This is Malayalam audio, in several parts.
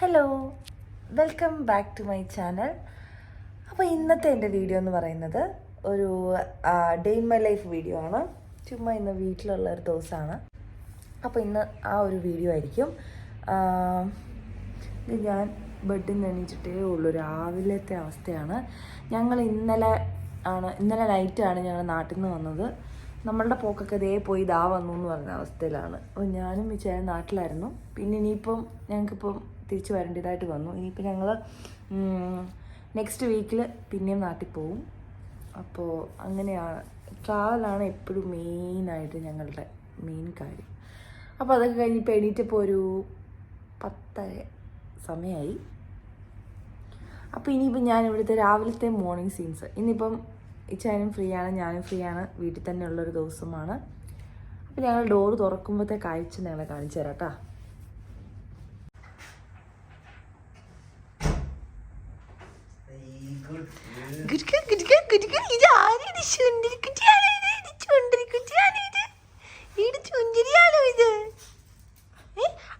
Hello welcome back to my channel അപ്പോൾ ഇന്നത്തെ എന്റെ വീഡിയോ എന്ന് പറയുന്നത് ഒരു day in my life video ആണ്. ചുമ്മാ ഇന്ന് വീട്ടിലുള്ള ഒരു ദിവസമാണ്. അപ്പോൾ ഇന്ന് ആ ഒരു വീഡിയോ ആയിരിക്കും. ഇത് ഞാൻ ബെഡിൽ നിന്ന് എണീച്ചിട്ടേ ഉള്ളൂ. രാവിലത്തെ അവസ്ഥയാണ്. ഞങ്ങൾ ഇന്നലെ ആണ് ഇന്നലെ നൈറ്റാണ് ഞങ്ങൾ നാട്ടിൽ നിന്ന് വന്നത്. നമ്മളുടെ പോക്കൊക്കെ ഇതേ പോയി ഇതാ വന്നു എന്ന് പറഞ്ഞ അവസ്ഥയിലാണ്. അപ്പോൾ ഞാനും ഈ നാട്ടിലായിരുന്നു. പിന്നെ ഇനിയിപ്പം ഞങ്ങൾക്കിപ്പം തിരിച്ചു വരേണ്ടതായിട്ട് വന്നു. ഇനിയിപ്പോൾ ഞങ്ങൾ നെക്സ്റ്റ് വീക്കിൽ പിന്നെയും നാട്ടിൽ പോവും. അപ്പോൾ അങ്ങനെയാണ് ട്രാവലാണ് എപ്പോഴും മെയിനായിട്ട് ഞങ്ങളുടെ മെയിൻ കാര്യം. അപ്പോൾ അതൊക്കെ കഴിഞ്ഞിപ്പോൾ എണീറ്റപ്പോൾ ഒരു പത്തര സമയമായി അപ്പോൾ ഇനിയിപ്പോൾ ഞാൻ ഇവിടുത്തെ രാവിലത്തെ മോർണിംഗ് സീൻസ് ഇന്നിപ്പം ഇച്ചാനും ഫ്രീ ആണ് ഞാനും ഫ്രീ ആണ് വീട്ടിൽ തന്നെ ഉള്ളൊരു ദിവസമാണ്. അപ്പോൾ ഞങ്ങൾ ഡോറ് തുറക്കുമ്പോഴത്തെ കാഴ്ച ഞങ്ങളെ കാണിച്ചു തരാം കേട്ടോ ഗുഡ്ക, ഗുഡ്ക, ഗുഡ്ക. ഇത് ആരാണ് ചുണ്ടരിക്കുട്ടി? ആരാണ് ഇത്? ഇത്? ഇത് ചുണ്ടരിയാണോ ഇത്?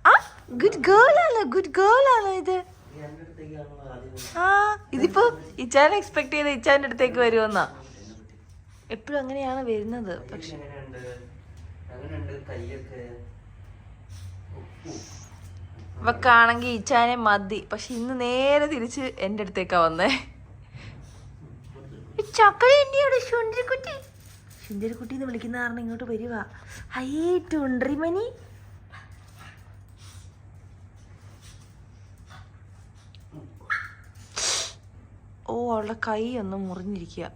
ആ, ഗുഡ് ഗേൾ ആണോ? ഗുഡ് ഗേൾ ആണോ ഇത്? ആ, ഇതിപ്പോ ഇച്ചാൻ എക്സ്പെക്ട് ചെയ്ത ഇച്ചാന്റെ അടുത്തേക്ക് വരുമെന്നാ എപ്പോഴും അങ്ങനെയാണ് വരുന്നത് പക്ഷെ ഇവക്കാണെങ്കിൽ ഇച്ചാനെ മതി പക്ഷെ ഇന്ന് നേരെ തിരിച്ച് എന്റെ അടുത്തേക്കാ വന്നേ ചക്കര എന്റെയാണ് ശുണ്ടരിക്കുട്ടി ശുണ്ടരിക്കുട്ടി എന്ന് വിളിക്കുന്ന കാരണം ഇങ്ങോട്ട് വരിക. ഹൈ ടുണ്ടറിമണി ഓ അവളുടെ കൈ ഒന്ന് മുറിഞ്ഞിരിക്കുക.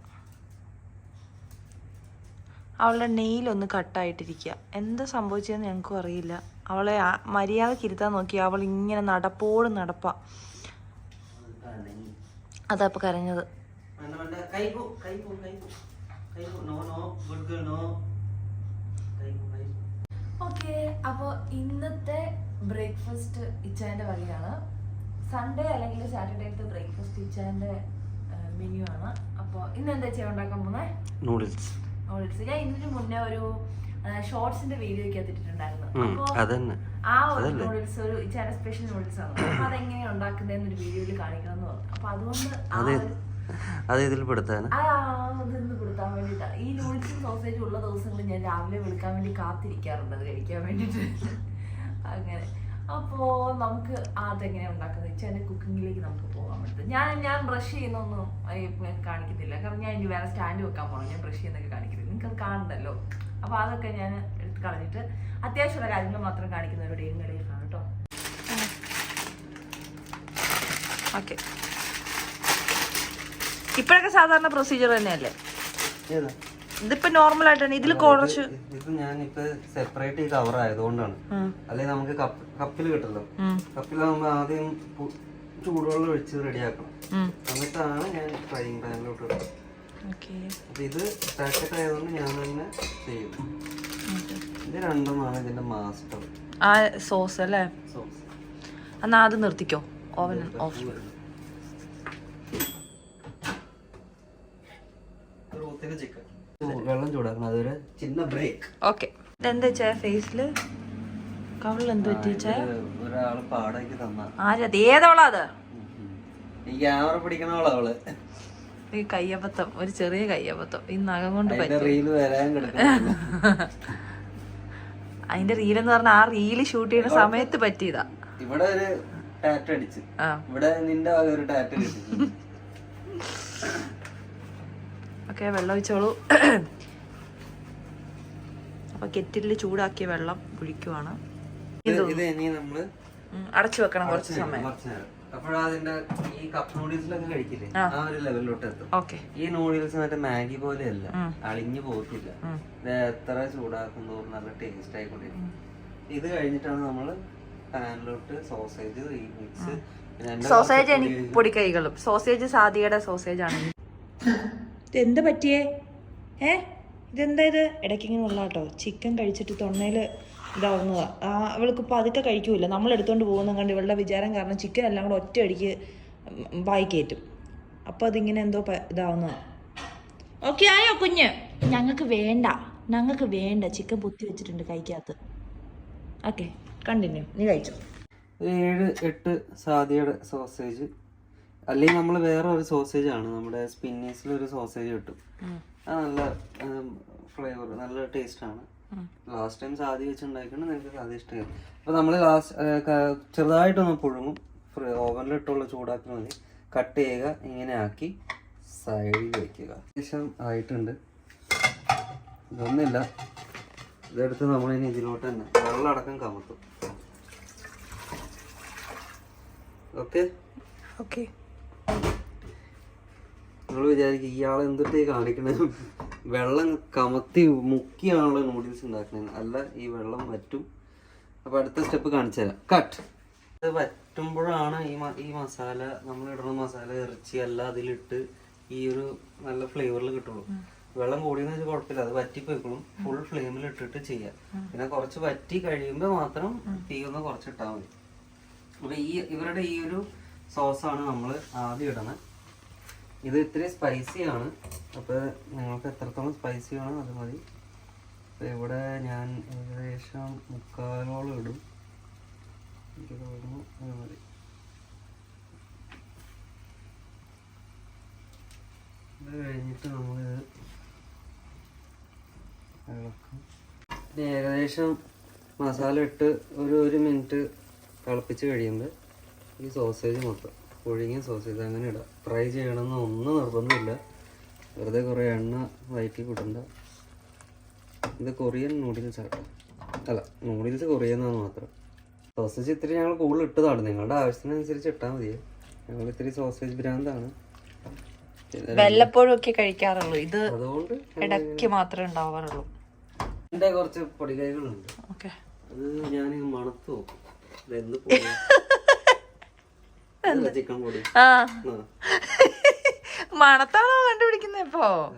അവളുടെ നെയിലൊന്ന് കട്ടായിട്ടിരിക്കുക. എന്താ സംഭവിച്ചതെന്ന് ഞങ്ങൾക്കും അറിയില്ല. അവളെ മര്യാദയ്ക്ക് ഇരുത്താൻ നോക്കി അവൾ ഇങ്ങനെ നടപ്പോട് നടപ്പാ. അതാ ഇപ്പൊ കരഞ്ഞത്. ഓക്കെ അപ്പോൾ ഇന്നത്തെ ബ്രേക്ക്ഫാസ്റ്റ് ഇച്ചാന്റെ വകയാണ് സൺഡേ അല്ലെങ്കിൽ സാറ്റർഡേത്തെ ബ്രേക്ക്ഫാസ്റ്റ് ഇച്ചാന്റെ മെനു ആണ്. അപ്പോൾ ഇന്ന് എന്താ ചെയ്യാൻ ഉണ്ടാക്കാൻ പോകുന്നത് നൂഡിൽസ് നൂഡിൽസ് ഞാൻ ഇതിന് മുന്നേ ഒരു ഷോർട്സിന്റെ വീഡിയോ ഒക്കെ എത്തിയിട്ടുണ്ടായിരുന്നു. അപ്പോൾ ആ ഒരു അതല്ലേ? നൂഡിൽസ് ഒരു ചില സ്പെഷ്യൽ നൂഡിൽസ് ആണ്. അപ്പൊ അതെങ്ങനെയാണ് ഉണ്ടാക്കുന്നതെന്ന് ഒരു വീഡിയോയിൽ കാണിക്കണം എന്ന് പറഞ്ഞു. അപ്പൊ അതുകൊണ്ട് ആ അത് ഇതിൽ പെടുത്താൻ ആ അതൊന്ന് കൊടുക്കാൻ വേണ്ടിട്ടാ ഈ നൂഡിൽസും സോസേജും ഉള്ള ദിവസങ്ങളിൽ ഞാൻ രാവിലെ വിളിക്കാൻ വേണ്ടി കാത്തിരിക്കാറുണ്ട്. അത് കഴിക്കാൻ അങ്ങനെ. അപ്പോ നമുക്ക് അതെങ്ങനെ ഉണ്ടാക്കുന്നത്? വെച്ചാൽ കുക്കിങ്ങിലേക്ക് നമുക്ക് പോകാൻ പറ്റും ഞാൻ ഞാൻ ബ്രഷ് ചെയ്യുന്നൊന്നും കാണിക്കുന്നില്ല കാരണം ഞാൻ ഇനി വേറെ സ്റ്റാൻഡ് വെക്കാൻ പോകണം ഞാൻ ബ്രഷ് ചെയ്യുന്നൊക്കെ കാണിക്കുന്നില്ല നിങ്ങൾക്ക് കാണണ്ടല്ലോ. അപ്പൊ അതൊക്കെ ഞാൻ എടുത്ത് കളഞ്ഞിട്ട് അത്യാവശ്യമുള്ള കാര്യങ്ങൾ മാത്രം കാണിക്കുന്നവരുടെ ലൈഫാണ് കേട്ടോ. ഓക്കെ. ഇപ്പോഴൊക്കെ സാധാരണ പ്രൊസീജിയർ തന്നെയല്ലേ? ഇതിപ്പോ നോർമൽ ആയിട്ടാണ്. ഇതിൽ കുറച്ച് ഇത് ഞാൻ ഇപ്പൊ സെപ്പറേറ്റ് ഈ കവർ ആയതുകൊണ്ടാണ്. അല്ലെങ്കിൽ നമുക്ക് കപ്പിൽ കിട്ടല്ലോ. കപ്പിലാകുമ്പോ ആദ്യം ചൂടുവെള്ളം ഒഴിച്ച് റെഡിയാക്കണം ആക്കണം. എന്നിട്ടാണ് ഞാൻ ഫ്രൈയിങ് പാനിലോട്ട് ഇടുന്നത് അപ്പൊ ഇത് പാക്കറ്റ് ആയതുകൊണ്ട് ഞാൻ തന്നെ ചെയ്യും. ഇത് ഇത് രണ്ടുമാണ് ഇതിന്റെ മാസ്റ്റർ ആ സോസ് അല്ലേ? സോസ് എന്നാ അത് നിർത്തിക്കോ. ഓവൻ ഓഫ് ചിക്കൻ വെള്ളം ചൂടാക്കണം അതൊരു ചിന്ന ബ്രേക്ക് ഓക്കെ ഇതെന്താ വെച്ചാ ഫേസിൽ കവിളിൽ എന്ത് പറ്റിച്ചാ ഒരാൾ പാടാക്കി തന്ന. ആരത് ഏതവളാ അത്? ഈ ക്യാമറ പിടിക്കണോളാ അവൾ. ഈ കയ്യബദ്ധം ഒരു ചെറിയ കയ്യബദ്ധം. ഈ നഖം കൊണ്ട് അതിന്റെ റീൽ റീൽ വരാൻ അതിന്റെ റീലെന്ന് പറഞ്ഞാൽ ആ റീൽ ഷൂട്ട് ചെയ്യുന്ന സമയത്ത് പറ്റിയതാ. ഇവിടെ ഒരു ടാറ്റ അടിച്ച്. ഇവിടെ നിന്റെ ഒരു ടാറ്റ ഓക്കെ വെള്ളം ഒഴിച്ചോളൂ അപ്പൊ കെറ്റിലിൽ ചൂടാക്കിയ വെള്ളം ഒഴിക്കുവാണ് ഉം, അടച്ചു വെക്കണം കുറച്ച് സമയം. അപ്പോഴതിന്റെ ഈ കപ്പ് നൂഡിൽസിലൊക്കെ കഴിക്കില്ലേ? ആ. ആ ഒരു ലെവലിലോട്ട് എത്തും. ഓക്കെ. ഈ നൂഡിൽസ് മറ്റേ മാഗി പോലെയല്ല. അളിഞ്ഞു പോകത്തില്ല. ഇത് എത്ര ചൂടാക്കുമ്പോൾ നല്ല ടേസ്റ്റ് ആയിക്കൊണ്ടിരിക്കും. ഇത് കഴിഞ്ഞിട്ടാണ് നമ്മൾ പാനിലോട്ട് സോസേജ് മിക്സ് സോസേജ് എനിക്ക് പൊടിക്കൈകളും സോസേജ് സാദിയുടെ സോസേജ് ആണ്. എന്ത് പറ്റിയേ? ഏ? ഇതെന്താ ഇത് ഇടയ്ക്കിങ്ങനെ ഉള്ള കേട്ടോ ചിക്കൻ കഴിച്ചിട്ട് തൊണ്ണയിൽ ഇതാവുന്നതാ. ആ അവൾക്ക് ഇപ്പം അതൊക്കെ കഴിക്കൂല. നമ്മൾ എടുത്തുകൊണ്ട് പോകുന്ന കണ്ട് ഇവളുടെ വിചാരം കാരണം ചിക്കൻ എല്ലാം കൂടെ ഒറ്റ അടിക്ക് വായിക്കേറ്റും അപ്പോൾ അപ്പം അതിങ്ങനെ എന്തോ ഇതാവുന്നതാണ് ഇതാവുന്നതാ. ഓക്കെ ആയോ കുഞ്ഞ്? ഞങ്ങൾക്ക് വേണ്ട. ഞങ്ങൾക്ക് വേണ്ട. ചിക്കൻ പൊത്തി വെച്ചിട്ടുണ്ട് കഴിക്കാത്ത ഓക്കെ കണ്ടിന്യൂ. നീ കഴിച്ചോ. ഏഴ് എട്ട് സാദിയുടെ സോസേജ്. അല്ലെങ്കിൽ നമ്മൾ വേറെ ഒരു സോസേജ് ആണ് നമ്മുടെ സ്പിന്നീസിൽ ഒരു സോസേജ് കിട്ടും. നല്ല ഫ്ലേവർ നല്ല ടേസ്റ്റ് ആണ്. ലാസ്റ്റ് ടൈം സാധി വെച്ച് ഉണ്ടാക്കിയാണ് നിങ്ങൾക്ക് സാദി ഇഷ്ടമായി. അപ്പൊ നമ്മൾ ലാസ്റ്റ് ചെറുതായിട്ടൊന്ന് പുഴുങ്ങും. ഓവനിലിട്ടുള്ള ചൂടാക്കി മതി. കട്ട് ചെയ്യുക ഇങ്ങനെ ആക്കി സൈഡിൽ വയ്ക്കുക അത്യാവശ്യം ആയിട്ടുണ്ട്. ഇതൊന്നുമില്ല. ഇതെടുത്ത് നമ്മളിനി ഇതിലോട്ട് തന്നെ വെള്ളം അടക്കം കമത്തും. ഓക്കെ ഓക്കെ നിങ്ങൾ വിചാരിക്കും ഇയാൾ എന്തിട്ടേ കാണിക്കണത്? വെള്ളം കമത്തി മുക്കിയാണല്ലോ നൂഡിൽസ് ഉണ്ടാക്കുന്നത് അല്ല ഈ വെള്ളം വറ്റും. അപ്പൊ അടുത്ത സ്റ്റെപ്പ് കാണിച്ചു തരാം. കട്ട് ഇത് വറ്റുമ്പോഴാണ് ഈ ഈ മസാല നമ്മൾ ഇടുന്ന മസാല ഇറച്ചി അല്ല അതിലിട്ട് ഈ ഒരു നല്ല ഫ്ലേവറിൽ കിട്ടുള്ളൂ. വെള്ളം കൂടിയെന്ന് വെച്ചാൽ കുഴപ്പമില്ല. അത് വറ്റിപ്പോയിക്കോളും. ഫുൾ ഫ്ലെയിമിൽ ഇട്ടിട്ട് ചെയ്യാം. പിന്നെ കുറച്ച് വറ്റി കഴിയുമ്പോൾ മാത്രം തീ ഒന്ന് കുറച്ചിട്ടാൽ മതി. അപ്പൊ ഈ ഇവരുടെ ഈ ഒരു സോസാണ് നമ്മൾ ആദ്യം ഇടുന്നത് ഇത് ഇത്തിരി സ്പൈസി ആണ്. അപ്പോൾ നിങ്ങൾക്ക് എത്രത്തോളം സ്പൈസി വേണം അത് മതി. അപ്പൊ ഇവിടെ ഞാൻ ഏകദേശം മുക്കാലോളം ഇടും. എനിക്ക് തോന്നുന്നു അത് മതി. ഇത് കഴിഞ്ഞിട്ട് നമ്മൾ ഇളക്കും. ഏകദേശം മസാല ഇട്ട് ഒരു ഒരു മിനിറ്റ് തിളപ്പിച്ച് കഴിയുമ്പോൾ ഈ സോസേജ് മൊത്തം. പുഴുങ്ങിയ സോസേജ് അങ്ങനെ ഇടാം. ഫ്രൈ ചെയ്യണമെന്ന് ഒന്നും നിർബന്ധമില്ല. വെറുതെ കുറേ എണ്ണ വയറ്റി കൂട്ടണ്ട. ഇത് കൊറിയൻ നൂഡിൽസ് ആട്ടോ. അല്ല നൂഡിൽസ് കൊറിയനാന്ന് മാത്രം. സോസേജ് ഇത്തിരി ഞങ്ങൾ കൂടുതൽ ഇട്ടതാണ്. നിങ്ങളുടെ ആവശ്യത്തിനനുസരിച്ച് ഇട്ടാൽ മതി. ഞങ്ങൾ ഇത്തിരി സോസേജ് ഭ്രാന്താണ് വല്ലപ്പോഴും ഒക്കെ കഴിക്കാറുള്ളൂ. ഇത് അതുകൊണ്ട് ഇടയ്ക്ക് മാത്രമേ ഉണ്ടാവാറുള്ളൂ. എന്റെ കുറച്ച് പൊടികൈകളുണ്ട് ഓക്കെ. അത് ഞാൻ മണത്ത് നോക്കും ഇത് എന്ത് പൊടി ചിക്കൻ പൊടി ആ. മണത്താണോ കണ്ടുപിടിക്കുന്നേ ഇപ്പോ.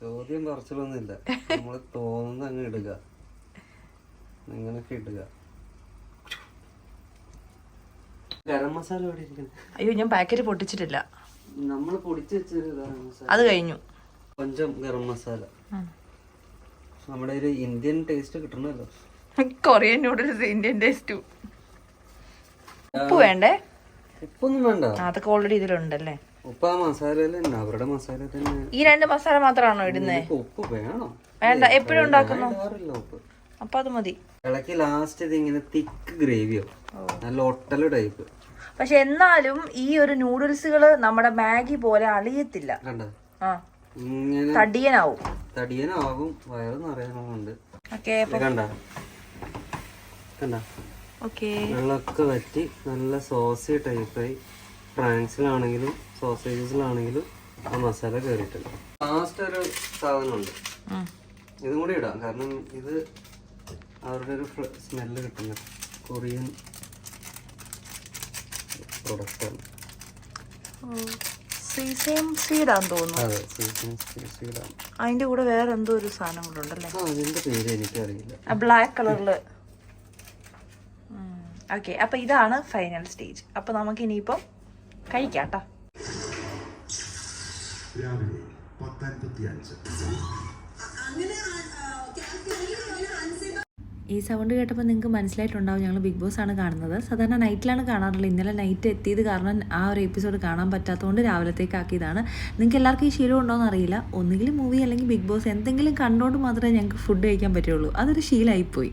ചോദ്യം പറച്ചിലൊന്നുമില്ല. നമ്മൾ തോന്നുന്ന അങ്ങ് ഇടുക. അങ്ങനൊക്കെ ഇടുക. ഗരം മസാല എവിടെ ഇരിക്കുന്നത് അയ്യോ ഞാൻ പാക്കറ്റ് പൊട്ടിച്ചിട്ടില്ല. നമ്മൾ പൊടിച്ചു വെച്ചൊരു ഗരം മസാല. അത് കഴിഞ്ഞു. കൊഞ്ചം ഗരം മസാല. നമ്മുടെ ഒരു Indian taste കിട്ടണമല്ലോ. Korean noodles Indian taste. ഉപ്പ് വേണ്ടേ? ഉപ്പൊന്നും വേണ്ട. അതൊക്കെ ഓൾറെഡി ഇതിലുണ്ടല്ലേ? ഉപ്പ് ആ മസാല തന്നെ അവരുടെ മസാല തന്നെ. ഈ രണ്ട് മസാല മാത്രമാണോ ഇടുന്നത് ഉപ്പ് വേണം? വേണ്ട എപ്പോഴും ഉണ്ടാക്കുന്നു. ഉപ്പ്. അപ്പൊ അത് മതി. ഇളക്കി ലാസ്റ്റ് ഇത് ഇങ്ങനെ തിക്ക് ഗ്രേവിയോ നല്ല ഒട്ടൽ ടൈപ്പ് പക്ഷെ എന്നാലും ഈ ഒരു നൂഡിൽസുകൾ നമ്മുടെ മാഗി പോലെ അളിയത്തില്ല. തടിയനാവും. തടിയനാവും വയറ് നിറയാനുണ്ട് കണ്ട? കണ്ട? വെള്ളമൊക്കെ വറ്റി നല്ല സോസി ടൈപ്പായി. ഫ്രാൻസിലാണെങ്കിലും സോസേജസിലാണെങ്കിലും ആ മസാല കയറിയിട്ടുണ്ട് ലാസ്റ്റ് ഒരു സാധനമുണ്ട്. ഇതും കൂടി ഇടാം. കാരണം ഇത് അവരുടെ ഒരു സ്മെല്ല് കിട്ടുന്ന കൊറിയൻ പ്രൊഡക്റ്റാണ് അതിന്റെ കൂടെ വേറെ എന്തോ ഒരു സാധനം കൂടെ ഉണ്ടല്ലേ അതിന്റെ പേര് എനിക്കറിയില്ല. ബ്ലാക്ക് കളറിൽ ഓക്കെ അപ്പൊ ഇതാണ് ഫൈനൽ സ്റ്റേജ് അപ്പൊ നമുക്ക് ഇനിയിപ്പം കഴിക്കാം ഈ സൗണ്ട് കേട്ടപ്പോൾ നിങ്ങൾക്ക് മനസ്സിലായിട്ടുണ്ടാവും ഞങ്ങൾ ബിഗ് ബോസ് ആണ് കാണുന്നത്. സാധാരണ നൈറ്റിലാണ് കാണാറുള്ളത്. ഇന്നലെ നൈറ്റ് എത്തിയത് കാരണം ആ ഒരു എപ്പിസോഡ് കാണാൻ പറ്റാത്തതുകൊണ്ട് രാവിലത്തേക്ക് ആക്കിയതാണ്. നിങ്ങൾക്ക് എല്ലാവർക്കും ഈ ശീലം ഉണ്ടോയെന്ന് അറിയില്ല. ഒന്നുകിൽ മൂവി അല്ലെങ്കിൽ ബിഗ് ബോസ് എന്തെങ്കിലും കണ്ടുകൊണ്ട് മാത്രമേ ഞങ്ങൾക്ക് ഫുഡ് കഴിക്കാൻ പറ്റുള്ളൂ. അതൊരു ശീലമായിപ്പോയി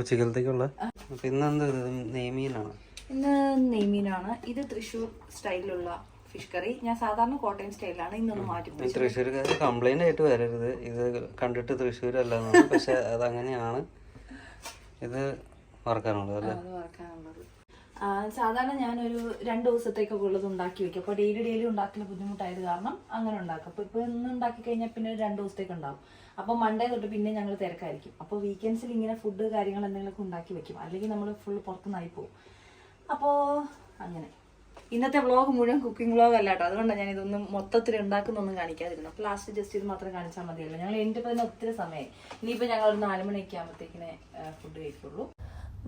ഉച്ചക്കലത്തേക്കുള്ള അപ്പൊ ഇന്നെന്താ ഇത് നെയ്മീനാണ്? ഇന്ന് നെയ്മീനാണ്. ഇത് തൃശ്ശൂർ സ്റ്റൈലിലുള്ള ഫിഷ് കറി. ഞാൻ സാധാരണ കോട്ടയം സ്റ്റൈലാണ് ഇന്നൊന്ന് മാറ്റി തൃശ്ശൂർക്കാർ കംപ്ലൈന്റ് ആയിട്ട് വരരുത്. ഇത് കണ്ടിട്ട് തൃശ്ശൂരല്ല പക്ഷെ അത് അങ്ങനെയാണ് ഇത് വറക്കാനുള്ളത് അല്ലേ? വറക്കാനുള്ളത്. സാധാരണ ഞാനൊരു രണ്ട് ദിവസത്തേക്കൊക്കെ ഉള്ളത് ഉണ്ടാക്കി വെക്കും. അപ്പോൾ ഡെയിലി ഡെയിലി ഉണ്ടാക്കുന്ന ബുദ്ധിമുട്ടായത് കാരണം അങ്ങനെ ഉണ്ടാക്കും. അപ്പോൾ ഇപ്പോൾ ഇന്ന് ഉണ്ടാക്കി കഴിഞ്ഞാൽ പിന്നെ ഒരു രണ്ട് ദിവസത്തേക്ക് ഉണ്ടാവും. അപ്പോൾ മൺഡേ തൊട്ട് പിന്നെ ഞങ്ങൾ തിരക്കായിരിക്കും. അപ്പോൾ വീക്കെൻഡ്സിൽ ഇങ്ങനെ ഫുഡ് കാര്യങ്ങൾ എന്തെങ്കിലുമൊക്കെ ഉണ്ടാക്കി വെക്കും. അല്ലെങ്കിൽ നമ്മൾ ഫുൾ പുറത്തുനിന്നായി പോകും അപ്പോ അങ്ങനെ. ഇന്നത്തെ വ്ളോഗ് മുഴുവൻ കുക്കിംഗ് വ്ളോഗ് അല്ല കേട്ടോ അതുകൊണ്ടാണ് ഞാൻ ഇതൊന്നും മൊത്തത്തിൽ ഉണ്ടാക്കുന്നൊന്നും കാണിക്കാതിരുന്നു അപ്പോൾ ലാസ്റ്റ് ജസ്റ്റ് ഇത് മാത്രം കാണിച്ചാൽ മതിയല്ലോ. ഞങ്ങൾ എന്റെ തന്നെ ഒത്തിരി സമയമായി ഇനിയിപ്പോൾ ഞങ്ങൾ ഒരു നാല് ആകുമ്പോഴത്തേക്കിനെ ഫുഡ് കഴിക്കുള്ളൂ.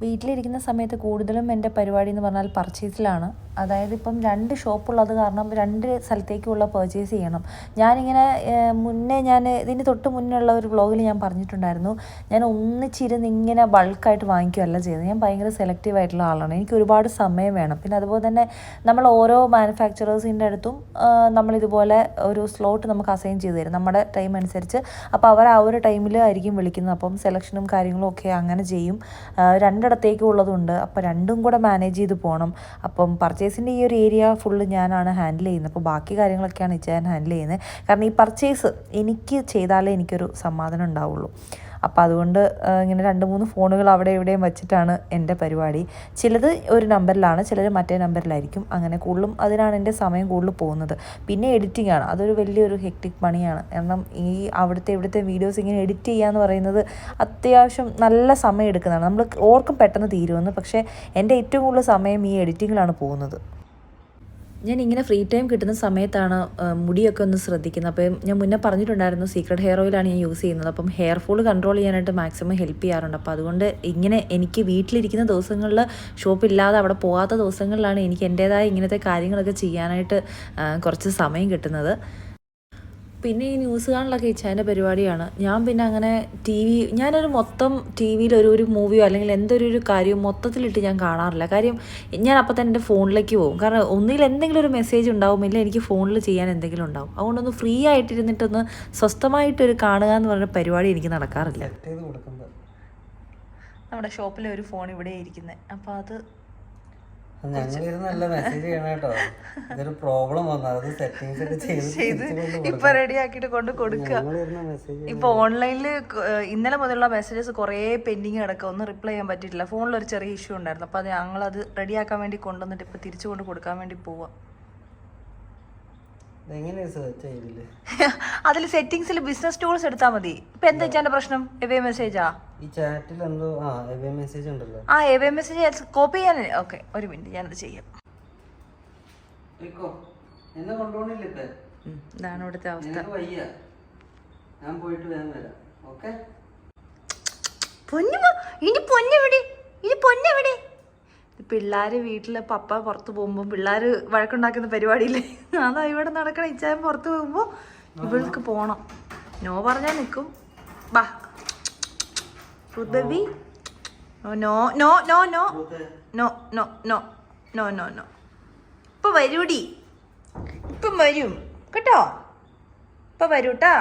വീട്ടിലിരിക്കുന്ന സമയത്ത് കൂടുതലും എന്റെ പരിപാടി എന്ന് പറഞ്ഞാൽ പർച്ചേസിലാണ് അതായത് ഇപ്പം രണ്ട് ഷോപ്പുള്ളത് കാരണം രണ്ട് സ്ഥലത്തേക്കുള്ള പർച്ചേസ് ചെയ്യണം. ഞാനിങ്ങനെ മുന്നേ ഞാൻ ഇതിന് തൊട്ട് മുന്നേ ഉള്ള ഒരു വ്ളോഗിൽ ഞാൻ പറഞ്ഞിട്ടുണ്ടായിരുന്നു. ഞാൻ ഒന്നിച്ചിരുന്ന് ഇങ്ങനെ ബൾക്കായിട്ട് വാങ്ങിക്കുകയല്ല ചെയ്യുന്നത് ഞാൻ ഭയങ്കര സെലക്റ്റീവ് ആയിട്ടുള്ള ആളാണ്. എനിക്ക് ഒരുപാട് സമയം വേണം. പിന്നെ അതുപോലെ തന്നെ നമ്മൾ ഓരോ മാനുഫാക്ചറേഴ്സിന്റെ അടുത്തും നമ്മളിതുപോലെ ഒരു സ്ലോട്ട് നമുക്ക് അസൈൻ ചെയ്ത് തരും. നമ്മുടെ ടൈം അനുസരിച്ച്. അപ്പോൾ അവർ ആ ഒരു ടൈമിൽ ആയിരിക്കും വിളിക്കുന്നത്. അപ്പം സെലക്ഷനും കാര്യങ്ങളും ഒക്കെ അങ്ങനെ ചെയ്യും. ആഹ്, രണ്ടിടത്തേക്കും ഉള്ളതുണ്ട്. അപ്പോൾ രണ്ടും കൂടെ മാനേജ് ചെയ്ത് പോകണം അപ്പം പർച്ചേസിന്റെ ഈ ഒരു ഏരിയ ഫുള്ള് ഞാനാണ് ഹാൻഡിൽ ചെയ്യുന്നത്. അപ്പോൾ ബാക്കി കാര്യങ്ങളൊക്കെയാണ് ഇച്ചാൻ ഹാൻഡിൽ ചെയ്യുന്നത്. കാരണം ഈ പർച്ചേസ് എനിക്ക് ചെയ്താലേ എനിക്കൊരു സമാധാനം ഉണ്ടാവുള്ളൂ. അപ്പോൾ അതുകൊണ്ട് ഇങ്ങനെ രണ്ട് മൂന്ന് ഫോണുകൾ അവിടെ ഇവിടെയും വെച്ചിട്ടാണ് എന്റെ പരിപാടി. ചിലത് ഒരു നമ്പറിലാണ് ചിലർ മറ്റേ നമ്പറിലായിരിക്കും. അങ്ങനെ കൂടുതലും അതിനാണ് എന്റെ സമയം കൂടുതൽ പോകുന്നത്. പിന്നെ എഡിറ്റിംഗ് ആണ്. അതൊരു വലിയൊരു ഹെക്ടിക് പണിയാണ്. കാരണം ഈ അവിടുത്തെ ഇവിടുത്തെ വീഡിയോസ് ഇങ്ങനെ എഡിറ്റ് ചെയ്യുക എന്ന് പറയുന്നത് അത്യാവശ്യം നല്ല സമയം എടുക്കുന്നതാണ്. നമ്മൾ ഓർക്കും പെട്ടെന്ന് തീരുമെന്ന്. പക്ഷേ എന്റെ ഏറ്റവും കൂടുതൽ സമയം ഈ എഡിറ്റിങ്ങിലാണ് പോകുന്നത്. ഞാൻ ഇങ്ങനെ ഫ്രീ ടൈം കിട്ടുന്ന സമയത്താണ് മുടിയൊക്കെ ഒന്ന് ശ്രദ്ധിക്കുന്നത്. അപ്പം ഞാൻ മുന്നേ പറഞ്ഞിട്ടുണ്ടായിരുന്നു സീക്രട്ട് ഹെയർ ഓയിലാണ് ഞാൻ യൂസ് ചെയ്യുന്നത്. അപ്പം ഹെയർ ഫോൾ കൺട്രോൾ ചെയ്യാനായിട്ട് മാക്സിമം ഹെൽപ്പ് ചെയ്യാറുണ്ട്. അപ്പോൾ അതുകൊണ്ട് ഇങ്ങനെ എനിക്ക് വീട്ടിലിരിക്കുന്ന ദിവസങ്ങളിൽ ഷോപ്പില്ലാതെ അവിടെ പോകാത്ത ദിവസങ്ങളിലാണ് എനിക്ക് എന്റേതായ ഇങ്ങനത്തെ കാര്യങ്ങളൊക്കെ ചെയ്യാനായിട്ട് കുറച്ച് സമയം കിട്ടുന്നത്. പിന്നെ ഈ ന്യൂസ് കാണലൊക്കെ ഇച്ഛാന്റെ പരിപാടിയാണ്. ഞാൻ പിന്നെ അങ്ങനെ ടി വി ഞാനൊരു മൊത്തം ടി വിയിൽ ഒരു ഒരു മൂവിയോ അല്ലെങ്കിൽ എന്തൊരു ഒരു കാര്യവും മൊത്തത്തിലിട്ട് ഞാൻ കാണാറില്ല. കാര്യം ഞാൻ അപ്പം തന്നെ എന്റെ ഫോണിലേക്ക് പോകും. കാരണം ഒന്നിൽ എന്തെങ്കിലും ഒരു മെസ്സേജ് ഉണ്ടാവും ഇല്ല എനിക്ക് ഫോണിൽ ചെയ്യാൻ എന്തെങ്കിലും ഉണ്ടാവും. അതുകൊണ്ടൊന്ന് ഫ്രീ ആയിട്ടിരുന്നിട്ടൊന്ന് സ്വസ്ഥമായിട്ടൊരു കാണുക എന്ന് പറഞ്ഞ പരിപാടി എനിക്ക് നടക്കാറില്ല. നമ്മുടെ ഷോപ്പിലെ ഒരു ഫോൺ ഇവിടെ ഇരിക്കുന്നത് അപ്പോൾ അത് ഞങ്ങളിരുന്ന് നല്ല മെസ്സേജ് ചെയ്യണം കേട്ടോ ഇതൊരു പ്രോബ്ലം അത് ഇപ്പൊ റെഡി ആക്കിട്ട് കൊണ്ട് കൊടുക്കുക. ഇപ്പൊ ഓൺലൈനിൽ ഇന്നലെ മുതലുള്ള മെസ്സേജസ് കുറേ പെൻഡിങ് കിടക്കുക. ഒന്നും റിപ്ലൈ ചെയ്യാൻ പറ്റിയിട്ടില്ല. ഫോണിൽ ഒരു ചെറിയ ഇഷ്യൂ ഉണ്ടായിരുന്നു. അപ്പൊ അത് റെഡി റെഡിയാക്കാൻ വേണ്ടി കൊണ്ടുവന്നിട്ട് ഇപ്പൊ തിരിച്ചു കൊണ്ട് കൊടുക്കാൻ വേണ്ടി പോവാ. അതിൽ സെറ്റിംഗ്സിൽ ബിസിനസ് ടൂൾസ് എടുത്താൽ മതി. ഇപ്പൊ എന്താ ചേട്ടന്റെ പ്രശ്നം? എവേ മെസ്സേജാ ഈ ചാറ്റിൽ എന്തോ ആ എവേ മെസ്സേജ് ഉണ്ടല്ലോ. ആ എവേ മെസ്സേജ് കോപ്പി ചെയ്യാൻ ഓക്കെ ഒരു മിനിറ്റ് ഞാൻ ഞാനത് ചെയ്യാം. ഇതാണ് ഇവിടുത്തെ അവസ്ഥ. ഞാൻ പോയിട്ട് വേഗം വരാം ഓക്കെ പൊന്നു ഇനി പൊന്നെവിടെ? ഇനി പൊന്നെവിടെ? പിള്ളേർ വീട്ടിൽ പപ്പ പുറത്ത് പോകുമ്പോൾ പിള്ളേർ വഴക്കുണ്ടാക്കുന്ന പരിപാടിയില്ലേ അതാ ഇവിടെ നടക്കണ ഇച്ചാൻ പുറത്ത് പോകുമ്പോൾ ഇവൾക്ക് പോണം. നോ പറഞ്ഞാൽ നിൽക്കും ബാ. Rithavi no no no no no. No no no. No no ഇപ്പൊ വരൂടി. ഇപ്പം വരും. കേട്ടോ? ഇപ്പൊ വരൂട്ടാ.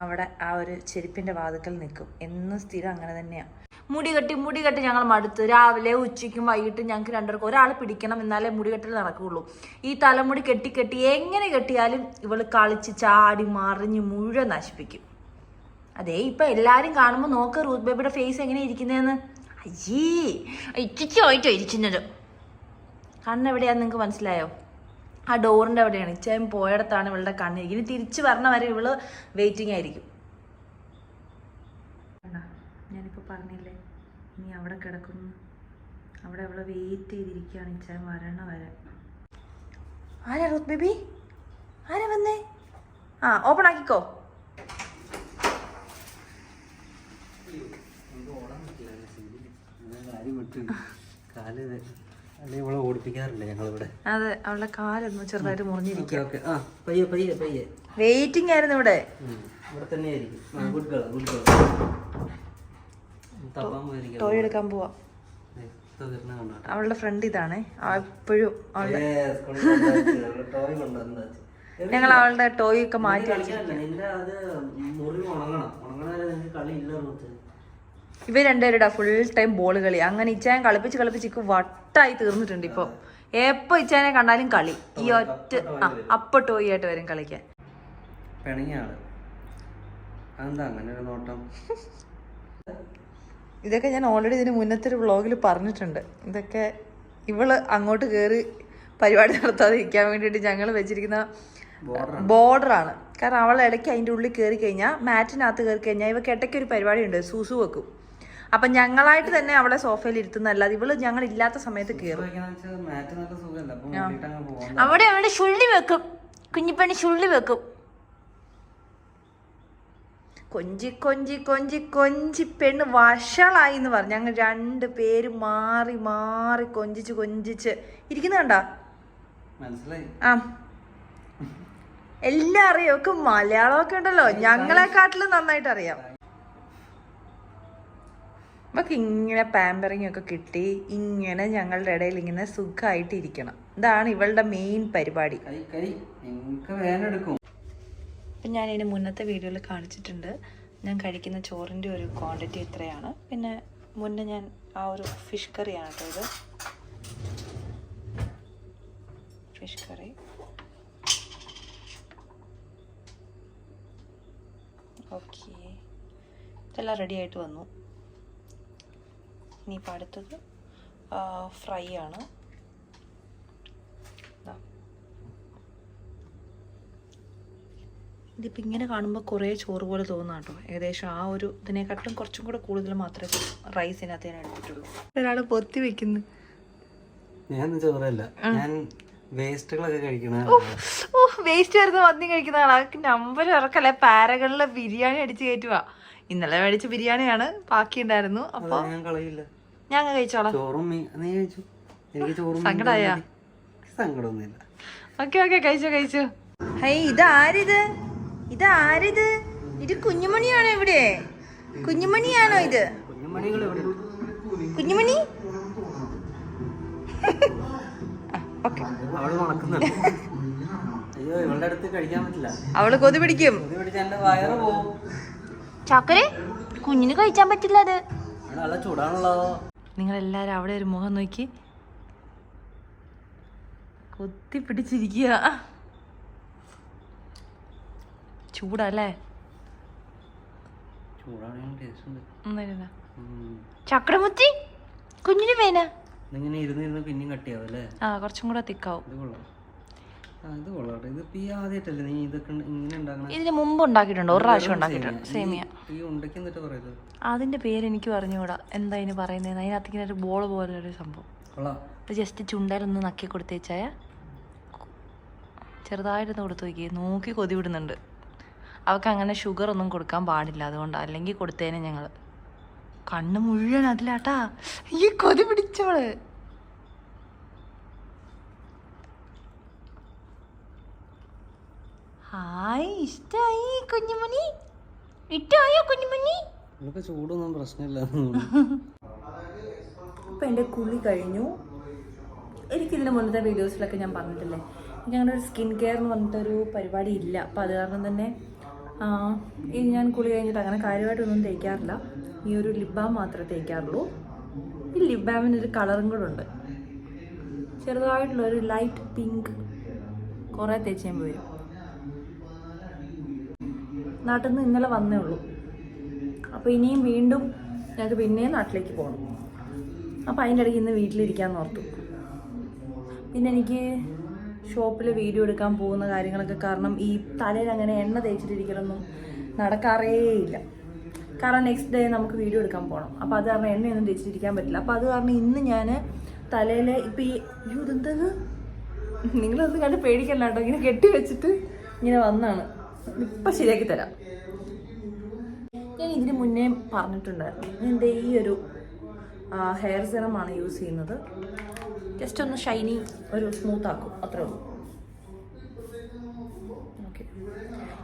അവിടെ ആ ഒരു ചെരുപ്പിന്റെ വാതുക്കൽ നിൽക്കും. എന്നും സ്ഥിരം അങ്ങനെ തന്നെയാണ് മുടി കെട്ടി മുടി കെട്ടി ഞങ്ങൾ മടുത്ത്. രാവിലെ ഉച്ചയ്ക്കും വൈകിട്ടും ഞങ്ങൾക്ക് രണ്ടുപേർക്കും ഒരാൾ പിടിക്കണം എന്നാലേ മുടി കെട്ടൽ നടക്കുകയുള്ളൂ. ഈ തലമുടി കെട്ടി കെട്ടി എങ്ങനെ കെട്ടിയാലും ഇവൾ കളിച്ച് ചാടി മറിഞ്ഞ് മുഴുവൻ നശിപ്പിക്കും. അതേ ഇപ്പൊ എല്ലാരും കാണുമ്പോൾ നോക്ക് റൂത്ത് ബേബിയുടെ ഫേസ് എങ്ങനെ ഇരിക്കുന്നതെന്ന് അയ്യേ ഇച്ചിച്ചായിട്ടോ ഇരിക്കുന്നത്. കണ്ണെവിടെയാന്ന് നിങ്ങൾക്ക് മനസ്സിലായോ? ആ ഡോറിന്റെ അവിടെയാണ്. ഇച്ചയും പോയടത്താണ് ഇവളുടെ കണ്ണിരിക്കുന്നത് ഇനി തിരിച്ചു വരണ വരെ ഇവൾ വെയിറ്റിംഗ് ആയിരിക്കും. ഞാനിപ്പോൾ പറഞ്ഞില്ലേ? നീ അവിടെ കിടക്കുന്നു. അവിടെ അവളെ വെയിറ്റ് ചെയ്തിരിക്കുകയാണ് ഇച്ച വരണ വരെ. ആരാ റൂത്ത് ബേബി? ആരാ വന്നേ? ആ ഓപ്പൺ ആക്കിക്കോ. അതെ അവളുടെ കാലൊന്നും ചെറുതായിട്ട് മുറിഞ്ഞിരിക്കും ഓക്കെ ഓക്കെ. ആ പയ്യെ പയ്യെ പയ്യെ. വെയിറ്റിംഗ് ആയിരുന്നു ഇവിടെ. ഇവിടെ തന്നെ ആയിരിക്കും ഗുഡ് ഗേൾ ഗുഡ് ഗേൾ തപ്പാൻ പോയിരിക്കും ടോയ് എടുക്കാൻ പോവാ. അവളുടെ ഫ്രണ്ട് ഇതാണേ. എപ്പോഴും അവളുടെ ഞങ്ങൾ അവളുടെ ടോയ് ഒക്കെ മാറ്റി ഇവ ഇവർ രണ്ടുപേരുടെ ഫുൾ ടൈം ബോൾ കളി. അങ്ങനെ ഇച്ചാൻ കളിപ്പിച്ച് കളിപ്പിച്ച് ഇക്ക് വട്ടായി തീർന്നിട്ടുണ്ട് ഇപ്പൊ. എപ്പോ ഇച്ചാനെ കണ്ടാലും കളി. ഈ ഒറ്റ ആ അപ്പൊ ടോയ് ആയിട്ട് വരും കളിക്കാൻ. പിണങ്ങിയ അതെന്താ അങ്ങനെ ഒരു നോട്ടം? ഇതൊക്കെ ഞാൻ ഓൾറെഡി ഇതിന് മുന്നത്തെ ഒരു വ്ളോഗിൽ പറഞ്ഞിട്ടുണ്ട്. ഇതൊക്കെ ഇവൾ അങ്ങോട്ട് കയറി പരിപാടി നടത്താതെ ഇരിക്കാൻ വേണ്ടിയിട്ട് ഞങ്ങൾ വെച്ചിരിക്കുന്ന ബോർഡറാണ് കാരണം അവൾ ഇടയ്ക്ക് അതിന്റെ ഉള്ളിൽ കയറി കഴിഞ്ഞാൽ മാറ്റിനകത്ത് കയറി കഴിഞ്ഞാൽ ഇവക്ക് ഇടയ്ക്ക് ഒരു പരിപാടി ഉണ്ട് സൂസു വെക്കും. അപ്പം ഞങ്ങളായിട്ട് തന്നെ അവളെ സോഫയിൽ ഇരുത്തുന്നല്ലാതെ ഇവൾ ഞങ്ങൾ ഇല്ലാത്ത സമയത്ത് കയറും അവിടെ അവിടെ ചുള്ളി വെക്കും. കുഞ്ഞിപ്പണി ചുള്ളി വെക്കും. കൊഞ്ചി കൊഞ്ചി കൊഞ്ചി കൊഞ്ചി പെണ്ണ് വഷളായി എന്ന് പറഞ്ഞു. ഞങ്ങൾ രണ്ട് പേര് മാറി മാറി കൊഞ്ചിച്ച് കൊഞ്ചിച്ച്. ഇരിക്കുന്ന കണ്ടാ? മനസ്സിലായി. ആ. എല്ലാം അറിയാം ഒക്കെ മലയാളമൊക്കെ ഉണ്ടല്ലോ. ഞങ്ങളെക്കാട്ടിലും നന്നായിട്ട് അറിയാം. നമുക്ക് ഇങ്ങനെ പാമ്പറിങ് ഒക്കെ കിട്ടി. ഇങ്ങനെ ഞങ്ങളുടെ ഇടയിൽ ഇങ്ങനെ സുഖമായിട്ട് ഇരിക്കണം ഇതാണ് ഇവളുടെ മെയിൻ പരിപാടി. എനിക്ക് വേനെടുക്കും. അപ്പം ഞാൻ ഇതിന് മുന്നത്തെ വീഡിയോയിൽ കാണിച്ചിട്ടുണ്ട്. ഞാൻ കഴിക്കുന്ന ചോറിന്റെ ഒരു ക്വാണ്ടിറ്റി ഇത്രയാണ്. പിന്നെ മുന്നേ ഞാൻ ആ ഒരു ഫിഷ് കറിയാണ് കേട്ടോ ഇത്. Fish curry. ഓക്കെ. ഇതെല്ലാം റെഡി ആയിട്ട് വന്നു. ഇനിയിപ്പോൾ അടുത്തത് ഫ്രൈ ആണ്. ഇതിപ്പോൾ ഇങ്ങനെ കാണുമ്പോൾ കുറേ ചോറ് പോലെ തോന്നുന്നു കേട്ടോ ഏകദേശം ആ ഒരു ഇതിനെക്കാട്ടിലും കുറച്ചും കൂടെ കൂടുതൽ മാത്രമേ റൈസ് ഇതിനകത്ത് ഞാൻ എടുത്തിട്ടുള്ളൂ. ഒരാൾ പൊത്തി വെക്കുന്നു. ഞാൻ ചോറല്ല ഞാൻ വേസ്റ്റുകളൊക്കെ കഴിക്കണ ഓ വേസ്റ്റ് വരുന്ന മന്തി കഴിക്കുന്ന ആളാ. നമ്പർ ഇറക്കല്ലേ പാരകളിലെ ബിരിയാണി അടിച്ച് കയറ്റുക ഇന്നലെ മേടിച്ച ബിരിയാണിയാണ് ബാക്കി ഉണ്ടായിരുന്നു. അപ്പൊ അപ്പോൾ ഞാൻ കളയില്ല. ഞാൻ അങ്ങ് കഴിച്ചോളാം. ചോറും നീ കഴിച്ചു? എനിക്ക് ചോറും? മതി. സങ്കടമൊന്നുമില്ല. ഓക്കെ ഓക്കെ കഴിച്ചോ കഴിച്ചോ. ഹൈ ഇതാരിത്? ഇതാരിത്? ഇത് കുഞ്ഞുമണിയാണോ ഇവിടെ? കുഞ്ഞുമണിയാണോ ഇത്? കുഞ്ഞുമണി? അവൾ കൊതി പിടിക്കും. ചക്കരെ കുഞ്ഞിന് കഴിക്കാൻ പറ്റില്ല അത്. ചൂടാണല്ലോ. നിങ്ങൾ എല്ലാരും അവിടെ ഒരു മുഖം നോക്കി കൊത്തി പിടിച്ചിരിക്കുക. ചൂടല്ലേ. ചക്രമുത്തി കുഞ്ഞിന് വേന? ഇങ്ങനെ ഇരുന്ന് ഇരുന്ന് പിന്നെയും കട്ടിയാവും അല്ലേ? ആ കുറച്ചും കൂടെ തിക്കാവും. ഇത് കൊള്ളാം. ഇത് കൊള്ളാം കേട്ടോ. ഇതിപ്പോ ഈ ആദ്യമായിട്ടല്ലേ നീ ഇതൊക്കെ ഇങ്ങനെ ഉണ്ടാക്കണേ? ഇതിന് മുമ്പ് ഉണ്ടാക്കിയിട്ടുണ്ട് ഒരു പ്രാവശ്യം ഉണ്ടാക്കിയിട്ടുണ്ട് സേമിയ. ഈ ഉണ്ടയ്ക്ക് എന്നിട്ട് പറയുന്നത് അതിന്റെ പേര് എനിക്ക് പറഞ്ഞുകൂടാ എന്താ ഇതിന് പറയുന്നത് അതിനകത്ത് ഇങ്ങനെ ഒരു ബോൾ പോലെ ഒരു സംഭവം അത് ജസ്റ്റ് ചുണ്ടലൊന്ന് നക്കി കൊടുത്തേച്ചായ ചെറുതായിട്ടൊന്ന് കൊടുത്തു നോക്കി നോക്കി കൊതി വിടുന്നുണ്ട്. അവൾക്ക് അങ്ങനെ ഷുഗർ ഒന്നും കൊടുക്കാൻ പാടില്ല. അതുകൊണ്ട് അല്ലെങ്കിൽ കൊടുത്തേനെ ഞങ്ങൾ കണ്ണ് മുഴുവൻ അതിലാട്ടാ. ഈ കൊതി പിടിച്ചവൾ. ഹായ് ഇഷ്ടായി കുഞ്ഞുമണി. ഇഷ്ടമായോ കുഞ്ഞുമണി? ചൂടൊന്നും പ്രശ്നമില്ല അപ്പോൾ എന്റെ കുളി കഴിഞ്ഞു. എനിക്കിതിന് മുന്നത്തെ വീഡിയോസിലൊക്കെ ഞാൻ പറഞ്ഞിട്ടില്ലേ? ഞങ്ങളുടെ ഒരു സ്കിൻ കെയർ എന്ന് പറഞ്ഞിട്ടൊരു പരിപാടി ഇല്ല. അപ്പോൾ അത് കാരണം തന്നെ ഈ ഞാൻ കുളി കഴിഞ്ഞിട്ട് അങ്ങനെ കാര്യമായിട്ടൊന്നും തേക്കാറില്ല. ഈ ഒരു ലിപ് ബാം മാത്രമേ തേക്കാറുള്ളൂ. ഈ ലിപ് ബാമിന് ഒരു കളറും കൂടെ ഉണ്ട്. ചെറുതായിട്ടുള്ള ഒരു ലൈറ്റ് പിങ്ക് കുറേ തേച്ച് കഴിയുമ്പോൾ വരും. നാട്ടിൽ നിന്ന് ഇന്നലെ വന്നേ ഉള്ളൂ. അപ്പോൾ ഇനിയും വീണ്ടും ഞങ്ങൾക്ക് പിന്നെയും നാട്ടിലേക്ക് പോകണം. അപ്പോൾ അതിന്റെ ഇടയ്ക്ക് ഇന്ന് വീട്ടിലിരിക്കാമെന്ന് ഓർത്തു. പിന്നെ എനിക്ക് ഷോപ്പിൽ വീഡിയോ എടുക്കാൻ പോകുന്ന കാര്യങ്ങളൊക്കെ കാരണം ഈ തലയിൽ അങ്ങനെ എണ്ണ തേച്ചിട്ടിരിക്കലൊന്നും നടക്കാറേ ഇല്ല. കാരണം നെക്സ്റ്റ് ഡേ നമുക്ക് വീഡിയോ എടുക്കാൻ പോകണം അപ്പോൾ അത് കാരണം എണ്ണയൊന്നും തേച്ചിട്ടിരിക്കാൻ പറ്റില്ല. അപ്പോൾ അത് കാരണം ഇന്ന് ഞാൻ തലയിൽ ഇപ്പം ഈ അയ്യോ ഇതെന്തത് നിങ്ങളൊന്നും കണ്ട് പേടിക്കല്ല കേട്ടോ ഇങ്ങനെ കെട്ടി വെച്ചിട്ട് ഇങ്ങനെ വന്നാണ്. ഇപ്പം ശരിയാക്കി തരാം. ഞാൻ ഇതിന് മുന്നേ പറഞ്ഞിട്ടുണ്ടായിരുന്നു. എന്റെ ഈ ഒരു ഹെയർ സെറമാണ് യൂസ് ചെയ്യുന്നത്. ജസ്റ്റ് ഒന്ന് ഷൈനി ഒരു സ്മൂത്ത് ആക്കും. അത്രേ ഉള്ളൂ. ഓക്കെ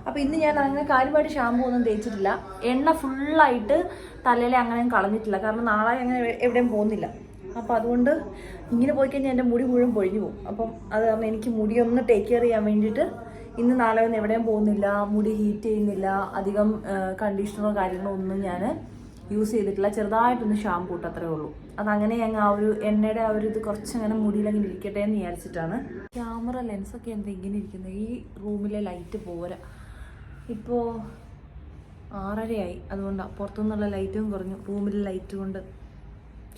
അപ്പോൾ ഇന്ന് ഞാൻ അങ്ങനെ കാര്യമായിട്ട് ഷാമ്പു ഒന്നും തേച്ചിട്ടില്ല. എണ്ണ ഫുള്ളായിട്ട് തലയിൽ അങ്ങനെ കളഞ്ഞിട്ടില്ല. കാരണം നാളെ അങ്ങനെ എവിടെ- എവിടെയും പോകുന്നില്ല. അപ്പോൾ അതുകൊണ്ട് ഇങ്ങനെ പോയി കഴിഞ്ഞാൽ എന്റെ മുടി മുഴുവൻ പൊഴിഞ്ഞു പോകും. അപ്പം അത് കാരണം എനിക്ക് മുടി ഒന്ന് ടേക്ക് കെയർ ചെയ്യാൻ വേണ്ടിയിട്ട് ഇന്ന് നാളെ ഒന്നും എവിടെയും പോകുന്നില്ല. മുടി ഹീറ്റ് ചെയ്യുന്നില്ല. അധികം കണ്ടീഷണറോ കാര്യങ്ങളോ ഒന്നും ഞാൻ യൂസ് ചെയ്തിട്ടില്ല. ചെറുതായിട്ടൊന്ന് ഷാമ്പു ഇട്ട് അത്രേ ഉള്ളൂ. അതങ്ങനെ ഞങ്ങൾ ആ ഒരു എണ്ണയുടെ ആ ഒരു ഇത് കുറച്ചങ്ങനെ മുടിയിലങ്ങനെ ഇരിക്കട്ടെ എന്ന് വിചാരിച്ചിട്ടാണ്. ക്യാമറ ലെൻസൊക്കെ എന്താ ഇങ്ങനെ ഇരിക്കുന്നത് ഈ റൂമിലെ ലൈറ്റ് പോരാ. ഇപ്പോൾ ആറരയായി. അതുകൊണ്ടാണ് പുറത്തുനിന്നുള്ള ലൈറ്റും കുറഞ്ഞു. റൂമിലെ ലൈറ്റ് കൊണ്ട്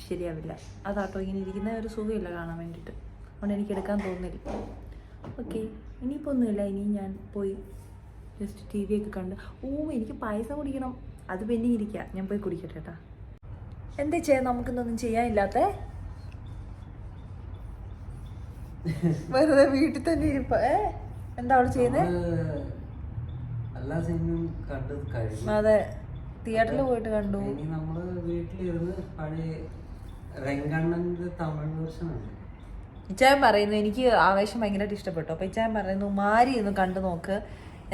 ശരിയാവില്ല. അതാട്ടോ ഇങ്ങനെ ഇരിക്കുന്ന. ഒരു സുഖമില്ല കാണാൻ വേണ്ടിയിട്ട് അതുകൊണ്ട് എനിക്ക് എടുക്കാൻ തോന്നില്ല ഓക്കെ ഇനിയിപ്പോൾ ഒന്നുമില്ല ഇനി ഞാൻ പോയി ജസ്റ്റ് ടി വി ഒക്കെ കണ്ട്. ഓ എനിക്ക് പായസം കുടിക്കണം. അത് പെൻഡിങ് ഇരിക്കുക ഞാൻ പോയി കുടിക്കട്ടെ കേട്ടാ എന്താ ചെയ്യാൻ നമുക്കിന്നൊന്നും ചെയ്യാനില്ലാത്ത? വെറുതെ വീട്ടിൽ തന്നെ ഇരിപ്പ. ഏ? എന്താ അവൾ ചെയ്യുന്നത് എല്ലാ സിനിമയും കണ്ട് കഴിഞ്ഞു. അതെ. തിയേറ്ററിൽ പോയിട്ട് കണ്ടു. ഇനി നമ്മൾ വീട്ടിലിരുന്ന് പഴയ തമിഴ് വേർഷൻ ഇച്ചായൻ പറയുന്നു എനിക്ക് ആവേശം ഭയങ്കരമായിട്ട് ഇഷ്ടപ്പെട്ടു. അപ്പൊ ഇച്ചായൻ പറയുന്നു മാരി ഒന്ന് കണ്ടു നോക്ക്.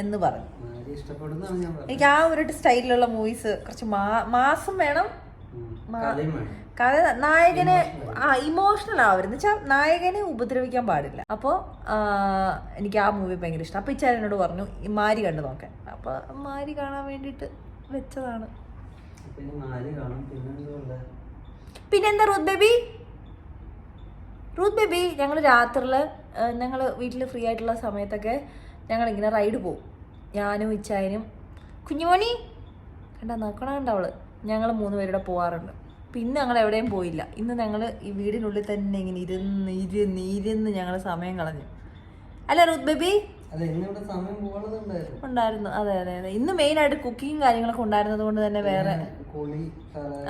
എന്ന് പറഞ്ഞു. എനിക്ക് ആ ഒരു സ്റ്റൈലിലുള്ള മൂവീസ് കുറച്ച് മാസം വേണം. കഥ നായകനെ ആ ഇമോഷണൽ ആവരുത്. വെച്ചാൽ നായകനെ ഉപദ്രവിക്കാൻ പാടില്ല. അപ്പോൾ എനിക്ക് ആ മൂവി ഭയങ്കര ഇഷ്ടം. അപ്പോൾ ഇച്ചാൻ എന്നോട് പറഞ്ഞു മാരി കണ്ടു നോക്കാൻ അപ്പോൾ മാരി കാണാൻ വേണ്ടിയിട്ട് വെച്ചതാണ്. പിന്നെന്താ റൂത്ത് ബേബി? റൂത്ത് ബേബി ഞങ്ങൾ രാത്രിയിൽ ഞങ്ങൾ വീട്ടിൽ ഫ്രീ ആയിട്ടുള്ള സമയത്തൊക്കെ ഞങ്ങൾ ഇങ്ങനെ റൈഡ് പോവും. ഞാനും ഇച്ചായനും. കുഞ്ഞുമോനി! കണ്ട നോക്കണ കണ്ട അവൾ. ഞങ്ങൾ മൂന്ന് പേരുടെ പോവാറുണ്ട്. പിന്നെ ഞങ്ങൾ എവിടെയും പോയില്ല. ഇന്ന് ഞങ്ങൾ ഈ വീടിനുള്ളിൽ തന്നെ ഇങ്ങനെ ഇരുന്ന് ഇരുന്ന് ഇരുന്ന് ഞങ്ങൾ സമയം കളഞ്ഞു. അല്ല റൂത്ത് ബേബി. ഉണ്ടായിരുന്നു. അതെ അതെ അതെ. ഇന്ന് മെയിനായിട്ട് കുക്കിങ് കാര്യങ്ങളൊക്കെ ഉണ്ടായിരുന്നത് കൊണ്ട് തന്നെ വേറെ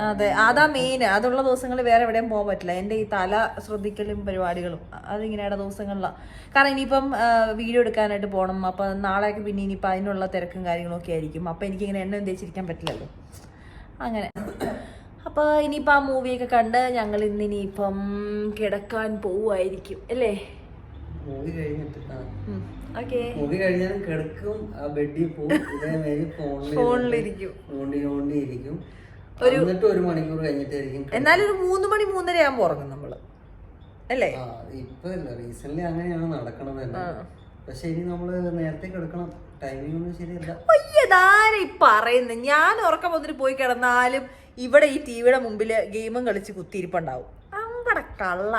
അതെ അതാ മെയിൻ അതുള്ള ദിവസങ്ങളിൽ വേറെ എവിടെയും പോകാൻ പറ്റില്ല. എന്റെ ഈ തല ശ്രദ്ധിക്കലും പരിപാടികളും അതിങ്ങനെയുടെ അതിങ്ങനെയുള്ള ദിവസങ്ങളിലാണ് കാരണം ഇനിയിപ്പം വീഡിയോ എടുക്കാനായിട്ട് പോകണം അപ്പം നാളെയൊക്കെ പിന്നെ ഇനിയിപ്പം അതിനുള്ള തിരക്കും കാര്യങ്ങളൊക്കെ ആയിരിക്കും. എനിക്ക് ഇങ്ങനെ എണ്ണ ഉദ്ദേശിച്ചിരിക്കാൻ പറ്റില്ലല്ലോ. അങ്ങനെ. അപ്പോൾ ഇനിയിപ്പോൾ ആ മൂവിയൊക്കെ കണ്ട് ഞങ്ങൾ ഇന്ന് ഇനിയിപ്പം കിടക്കാൻ പോവുമായിരിക്കും. അല്ലേ? മൂവി കഴിഞ്ഞിട്ട്. കഴിഞ്ഞാലും കിടക്കും ആ ബെഡിൽ പോകും ഇതേമാതിരി ഫോണിൽ ഫോണിലിരിക്കും. ഓണ്ടി ഓണ്ടി ഇരിക്കും എന്നിട്ട് ഒരു മണിക്കൂർ കഴിഞ്ഞിട്ടായിരിക്കും എന്നാലും ഒരു മൂന്ന് മണി മൂന്നര ആകുമ്പോൾ ഉറങ്ങും നമ്മൾ. അല്ലേ? ഇപ്പൊ അല്ല റീസെന്റ് അങ്ങനെയാണ് നടക്കണത് തന്നെ. പക്ഷെ ഇനി നമ്മൾ നേരത്തെ കിടക്കണം. ടൈമിംഗ് ഒന്നും ശരിയല്ല. അയ്യതാരെ പറയുന്നത് ഞാൻ ഉറക്കം വന്നിട്ട് പോയി കിടന്നാലും ഇവിടെ ഈ ടി വിയുടെ മുമ്പിൽ ഗെയിമും കളിച്ച് കുത്തിയിരിപ്പുണ്ടാവും. അമ്പട കള്ള.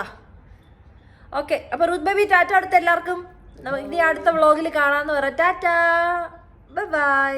ഓക്കെ അപ്പൊ റുത് ബേബി ടാറ്റ അടുത്ത എല്ലാവർക്കും. ഇനി അടുത്ത വ്ളോഗിൽ കാണാന്ന് പറയാം. ടാറ്റ. ബൈ.